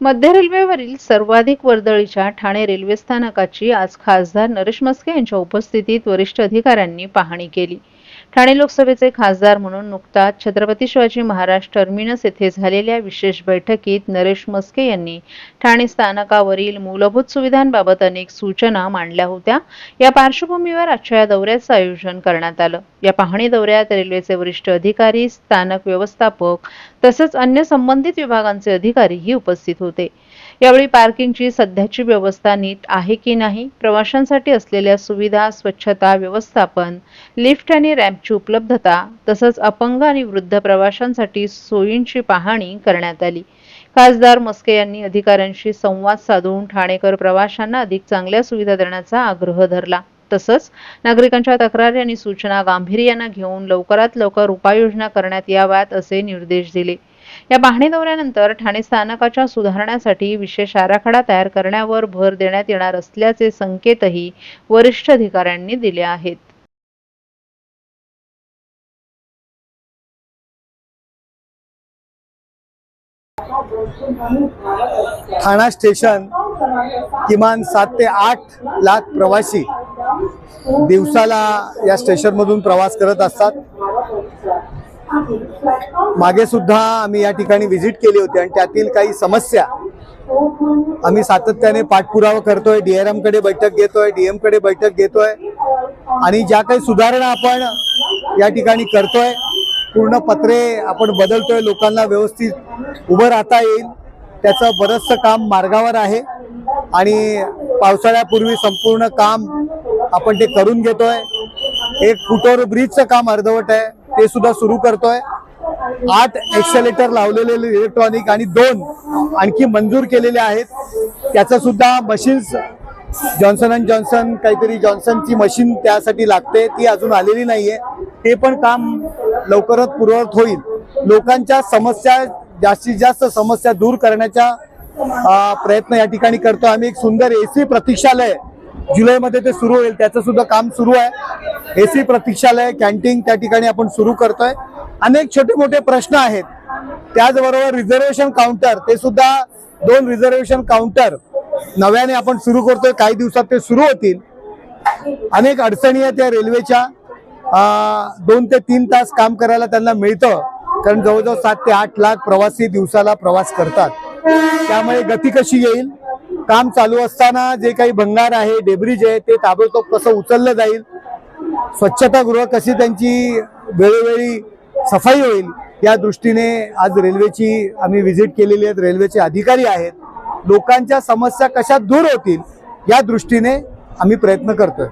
मध्य रेल्वेवरील सर्वाधिक वर्दळीच्या ठाणे रेल्वे स्थानकाची आज खासदार नरेश मस्के यांच्या उपस्थितीत वरिष्ठ अधिकाऱ्यांनी पाहणी केली. ठाणे लोकसभेचे खासदार म्हणून नुकताच छत्रपती शिवाजी महाराज टर्मिनस येथे झालेल्या विशेष बैठकीत नरेश मस्के यांनी ठाणे स्थानकावरील मूलभूत सुविधांबाबत अनेक सूचना मांडल्या होत्या. या पार्श्वभूमीवर आजच्या या दौऱ्याचं आयोजन करण्यात आलं. या पाहणी दौऱ्यात रेल्वेचे वरिष्ठ अधिकारी स्थानक व्यवस्थापक तसंच अन्य संबंधित विभागांचे अधिकारीही उपस्थित होते. यावेळी पार्किंगची सध्याची व्यवस्था नीट आहे की नाही प्रवाशांसाठी असलेल्या सुविधा स्वच्छता व्यवस्थापन लिफ्ट आणि रॅम्पची उपलब्धता तसंच अपंग आणि वृद्ध प्रवाशांसाठी सोयींची पाहणी करण्यात आली. खासदार मस्के यांनी अधिकाऱ्यांशी संवाद साधून ठाणेकर प्रवाशांना अधिक चांगल्या सुविधा देण्याचा आग्रह धरला. तसंच नागरिकांच्या तक्रारी आणि सूचना गांभीर्यानं घेऊन लवकरात लवकर उपाययोजना करण्यात याव्यात असे निर्देश दिले. या पाहणी दौऱ्यानंतर ठाणे स्थानकाच्या सुधारण्यासाठी विशेष आराखडा तयार करण्यावर भर देण्यात येणार असल्याचे संकेतही वरिष्ठ अधिकाऱ्यांनी दिले आहेत. ठाणा स्टेशन किमान सात ते आठ लाख प्रवासी दिवसाला या स्टेशनमधून प्रवास करत असतात. मागे सुद्धा आम्ही या ठिकाणी व्हिजिट केली होती आणि त्यातील काही समस्या आम्ही सातत्याने पाठपुरावा करतोय डीआरएमकडे बैठक घेतोय डीएमकडे बैठक घेतोय आणि ज्या काही सुधारणा आपण या ठिकाणी करतोय पूर्ण पत्रे आपण बदलतोय लोकांना व्यवस्थित उभं राहता येईल त्याचं बरंचसं काम मार्गावर आहे आणि पावसाळ्यापूर्वी संपूर्ण काम आपण ते करून घेतोय. एक फुटोवर ब्रिजचं काम अर्धवट आहे. ते सुद्धा सुरू करतोय. आठ एक्सेलेटर लावलेले इलेक्ट्रॉनिक आणि दोन आणखी मंजूर केलेले आहेत. त्याचं सुद्धा मशीन्स जॉन्सन अँड जॉन्सन काहीतरी जॉन्सनची मशीन त्यासाठी लागते. ती अजून आलेली नाहीये. ते पण काम लवकरच पूर्ववत होईल. लोकांच्या समस्या जास्तीत जास्त समस्या दूर करण्याचा प्रयत्न या ठिकाणी करतो. आम्ही एक सुंदर एसी प्रतीक्षालय जुलैमध्ये ते सुरू होईल. त्याचं सुद्धा काम सुरू आहे. एसी प्रतीक्षालय कॅन्टीन त्या ठिकाणी आपण सुरू करतोय. अनेक छोटे मोठे प्रश्न आहेत. त्याचबरोबर रिझर्वेशन काउंटर ते सुद्धा दोन रिझर्वेशन काउंटर नव्याने आपण सुरू करतोय. काही दिवसात ते सुरू होतील. अनेक अडचणी आहेत त्या रेल्वेच्या. दोन ते तीन तास काम करायला त्यांना मिळतं. कारण जवळजवळ सात ते आठ लाख प्रवासी दिवसाला प्रवास करतात. त्यामुळे गती कशी येईल? काम चालू असताना जे काही भंगार आहे डेब्रिज आहे ते ताबडतोब कसं उचललं जाईल? स्वच्छतागृह कशी त्यांची वेळोवेळी सफाई होईल या दृष्टीने आज रेल्वेची आम्ही व्हिजिट केलेली आहेत. रेल्वेचे अधिकारी आहेत. लोकांच्या समस्या कशा दूर होतील या दृष्टीने आम्ही प्रयत्न करतोय.